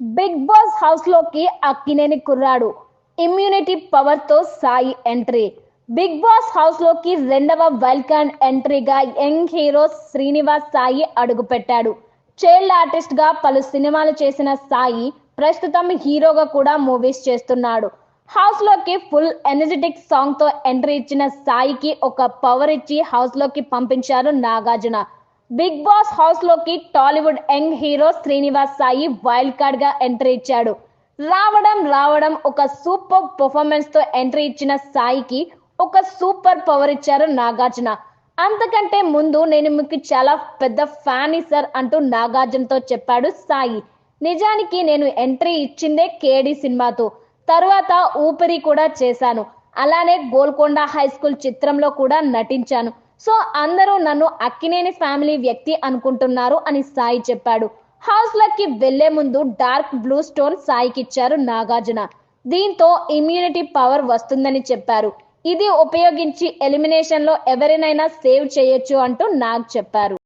Big boss హౌస్లోకి అక్కినేని కుర్రాడు. Immunity పవర్తో సాయి ఎంట్రీ. బిగ్ బాస్ హౌస్లోకి రెండవ వైల్డ్ కార్డ్ ఎంట్రీగా యంగ్ హీరో శ్రీనివాస్ సాయి అడుగుపెట్టాడు. చైల్డ్ ఆర్టిస్ట్గా పలు సినిమాలు చేసిన సాయి ప్రస్తుతం హీరోగా కూడా మూవీస్ చేస్తున్నాడు. హౌస్లోకి ఫుల్ ఎనర్జెటిక్ సాంగ్తో ఎంట్రీ ఇచ్చిన సాయికి ఒక పవర్ ఇచ్చి హౌస్లోకి పంపించారు నాగార్జున. బిగ్ బాస్ హౌస్లోకి Tollywood young hero Srinivas Sai wild కార్డ్గా entry ఇచ్చాడు. రావడం రావడం ఒక సూపర్ పర్ఫార్మెన్స్తో ఎంట్రీ ఇచ్చిన సాయికి ఒక సూపర్ పవర్ ఇచ్చారు నాగార్జున. అంతకంటే ముందు నేను మీకు చాలా పెద్ద ఫ్యాన్ సార్ అంటూ నాగార్జునతో చెప్పాడు సాయి. నిజానికి నేను ఎంట్రీ ఇచ్చిందే కేడి సినిమాతో. తరువాత ఊపిరి కూడా చేశాను. అలానే గోల్కొండ హై స్కూల్ చిత్రంలో కూడా నటించాను. సో అందరూ నన్ను అక్కినేని ఫ్యామిలీ వ్యక్తి అనుకుంటున్నారు అని సాయి చెప్పాడు. హౌస్ లకి వెళ్ళే ముందు డార్క్ బ్లూ స్టోన్ సాయికి ఇచ్చారు నాగార్జున. దీంతో ఇమ్యూనిటీ పవర్ వస్తుందని చెప్పారు. ఇది ఉపయోగించి ఎలిమినేషన్లో ఎవరినైనా సేవ్ చేయొచ్చు అంటూ నాగ్ చెప్పారు.